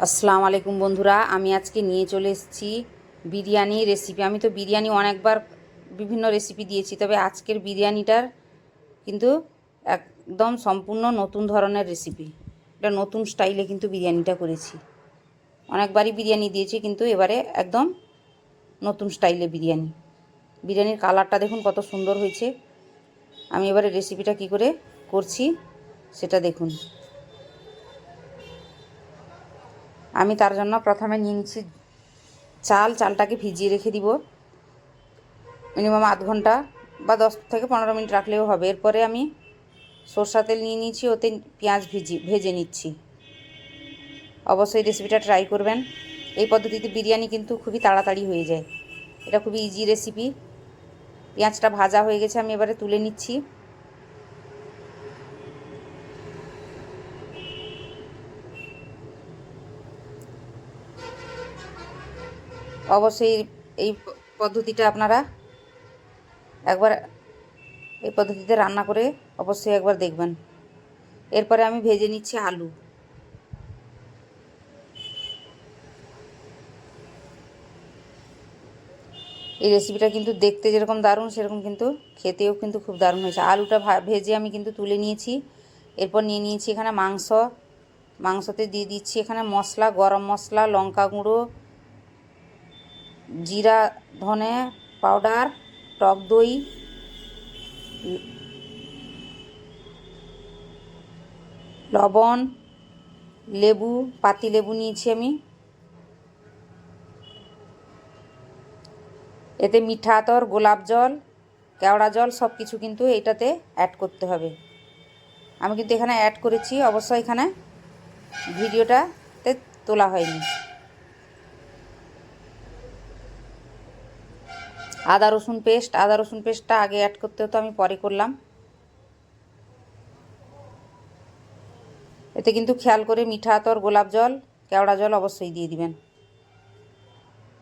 আসসালামু আলাইকুম বন্ধুরা, আমি আজকে নিয়ে চলে এসেছি বিরিয়ানি রেসিপি আমি তো বিরিয়ানি অনেকবার বিভিন্ন রেসিপি দিয়েছি, তবে আজকের বিরিয়ানিটার কিন্তু একদম সম্পূর্ণ নতুন ধরনের রেসিপি এটা নতুন স্টাইলে কিন্তু বিরিয়ানিটা করেছি। অনেকবারই বিরিয়ানি দিয়েছি, কিন্তু এবারে একদম নতুন স্টাইলে বিরিয়ানি। বিরিয়ানির কালারটা দেখুন কত সুন্দর হয়েছে। আমি এবারে রেসিপিটা কি করে করছি, সেটা দেখুন। আমি তার জন্য প্রথমে নিয়ে চাল, চালটাকে ভিজিয়ে রেখে দিব। মিনিমাম আধ ঘণ্টা বা দশ থেকে পনেরো মিনিট রাখলেও হবে। এরপরে আমি সরষা তেল নিয়ে নিয়েছি, ওতে পেঁয়াজ ভিজি, ভেজে নিচ্ছি। অবশ্যই রেসিপিটা ট্রাই করবেন। এই পদ্ধতিতে বিরিয়ানি কিন্তু খুবই তাড়াতাড়ি হয়ে যায়। এটা খুবই ইজি রেসিপি পেঁয়াজটা ভাজা হয়ে গেছে, আমি এবারে তুলে নিচ্ছি। অবশ্যই এই পদ্ধতিটা আপনারা একবার এই পদ্ধতিতে রান্না করে অবশ্যই একবার দেখবেন। এরপরে আমি ভেজে নিচ্ছি আলু। এই রেসিপিটা কিন্তু দেখতে যেরকম দারুণ, সেরকম কিন্তু খেতেও কিন্তু খুব দারুণ হয়েছে। আলুটা ভেজে আমি কিন্তু তুলে নিয়েছি। এরপর নিয়ে নিয়েছি এখানে মাংস। মাংসতে দিয়ে দিচ্ছি এখানে মশলা, গরম মশলা, লঙ্কা গুঁড়ো জিরা, ধনে পাউডার, টক দই, লবণ, লেবু, পাতি লেবু নিয়েছি আমি। এতে মিঠা আতর, গোলাপ জল, কেওড়া জল সব কিছু কিন্তু এইটাতে অ্যাড করতে হবে। আমি কিন্তু এখানে অ্যাড করেছি, অবশ্য এখানে ভিডিওটাতে তোলা হয়নি। আদা, রসুন পেস্ট আদা, রসুন পেস্টটা আগে অ্যাড করতে হতো, আমি পরে করলাম। এতে কিন্তু খেয়াল করে মিঠা আতর, গোলাপ জল, কেওড়া জল অবশ্যই দিয়ে দিবেন।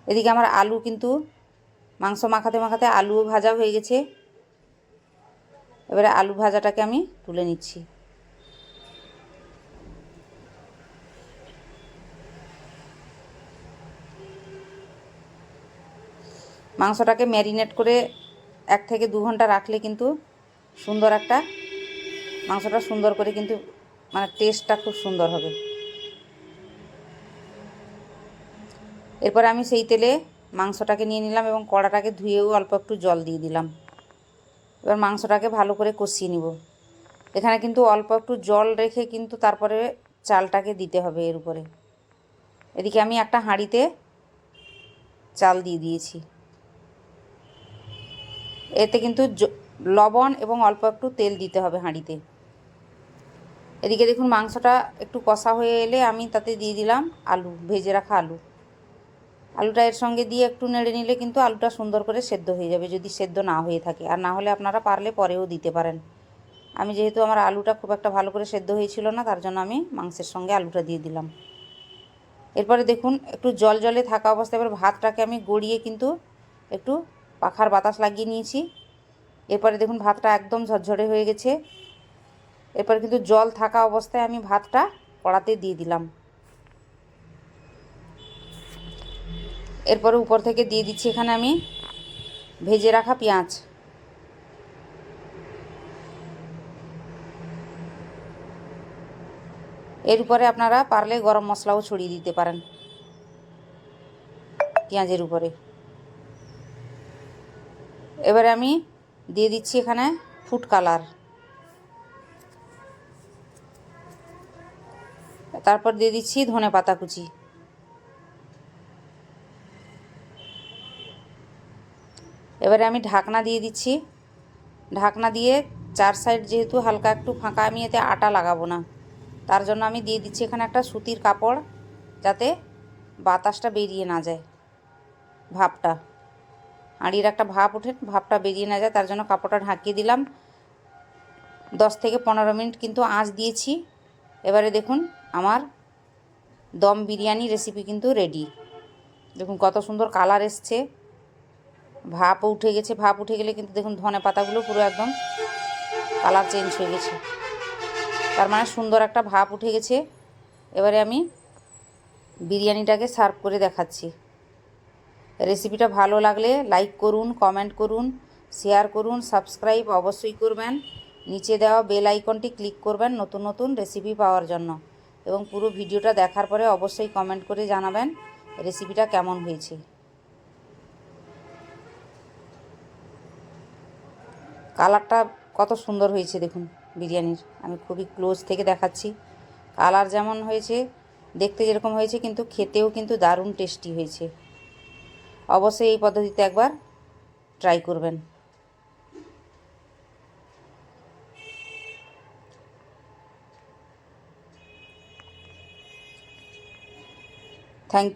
এদিকে আমার আলু কিন্তু মাংস মাখাতে মাখাতে আলুও ভাজা হয়ে গেছে। এবারে আলু ভাজাটাকে আমি তুলে নিচ্ছি। মাংসটাকে ম্যারিনেট করে এক থেকে দু ঘণ্টা রাখলে কিন্তু সুন্দর একটা, মাংসটা সুন্দর করে কিন্তু মানে টেস্টটা খুব সুন্দর হবে। এরপর আমি সেই তেলে মাংসটাকে নিয়ে নিলাম এবং কড়াটাকে ধুয়েও অল্প একটু জল দিয়ে দিলাম। এবার মাংসটাকে ভালো করে কষিয়ে নিব। এখানে কিন্তু অল্প একটু জল রেখে কিন্তু তারপরে চালটাকে দিতে হবে এর উপরে। এদিকে আমি একটা হাঁড়িতে চাল দিয়ে দিয়েছি। এতে কিন্তু লবণ এবং অল্প একটু তেল দিতে হবে হাঁড়িতে। এদিকে দেখুন মাংসটা একটু কষা হয়ে এলে আমি তাতে দিয়ে দিলাম আলু, ভেজে রাখা আলু। আলুটা এর সঙ্গে দিয়ে একটু নেড়ে নিলে কিন্তু আলুটা সুন্দর করে সেদ্ধ হয়ে যাবে যদি সেদ্ধ না হয়ে থাকে। আর না হলে আপনারা পারলে পরেও দিতে পারেন। আমি যেহেতু আমার আলুটা খুব একটা ভালো করে সেদ্ধ হয়েছিল না, তার জন্য আমি মাংসের সঙ্গে আলুটা দিয়ে দিলাম। এরপরে দেখুন একটু জল জলে থাকা অবস্থায় এবার ভাতটাকে আমি গড়িয়ে কিন্তু একটু পাখার বাতাস লাগিয়ে নিয়েছি। এরপরে দেখুন ভাতটা একদম ঝরঝরে হয়ে গেছে। এরপরে কিন্তু জল থাকা অবস্থায় আমি ভাতটা কড়াতে দিয়ে দিলাম। এরপরে উপর থেকে দিয়ে দিচ্ছি এখানে আমি ভেজে রাখা পেঁয়াজ। এর উপরে আপনারা পারলে গরম মশলাও ছড়িয়ে দিতে পারেন। পেঁয়াজের উপরে। এবারে আমি দিয়ে দিচ্ছি এখানে ফুড কালার তারপর দিয়ে দিচ্ছি ধনে পাতা কুচি। এবারে আমি ঢাকনা দিয়ে দিচ্ছি। ঢাকনা দিয়ে চার সাইড যেহেতু হালকা একটু ফাঁকা, আমি এতে আটা লাগাবো না। তার জন্য আমি দিয়ে দিচ্ছি এখানে একটা সুতির কাপড় যাতে বাতাসটা বেরিয়ে না যায় ভাপটা হাঁড়ির একটা ভাপ ওঠে ভাপটা বেরিয়ে না যায়, তার জন্য কাপড়টা ঢাকিয়ে দিলাম। দশ থেকে পনেরো মিনিট কিন্তু আঁচ দিয়েছি। এবারে দেখুন, আমার দম বিরিয়ানি রেসিপি কিন্তু রেডি দেখুন কত সুন্দর কালার এসছে। ভাপও উঠে গেছে, ভাপ উঠে গেলে কিন্তু দেখুন ধনে পাতাগুলো পুরো একদম কালার চেঞ্জ হয়ে গেছে। তার মানে সুন্দর একটা ভাপ উঠে গেছে। এবারে আমি বিরিয়ানিটাকে সার্ভ করে দেখাচ্ছি। রেসিপিটা ভালো লাগলে লাইক করুন কমেন্ট করুন শেয়ার করুন সাবস্ক্রাইব অবশ্যই করবেন। নিচে দেওয়া বেল আইকনটি ক্লিক করবেন নতুন নতুন রেসিপি পাওয়ার জন্য। এবং পুরো ভিডিওটা দেখার পরে অবশ্যই কমেন্ট করে জানাবেন রেসিপিটা কেমন হয়েছে। কালারটা কত সুন্দর হয়েছে দেখুন বিরিয়ানির। আমি খুবই ক্লোজ থেকে দেখাচ্ছি। কালার যেমন হয়েছে, দেখতে যেরকম হয়েছে, কিন্তু খেতেও কিন্তু দারুণ টেস্টি হয়েছে। অবশ্যই এই পদ্ধতিতে একবার ট্রাই করবেন। থ্যাংক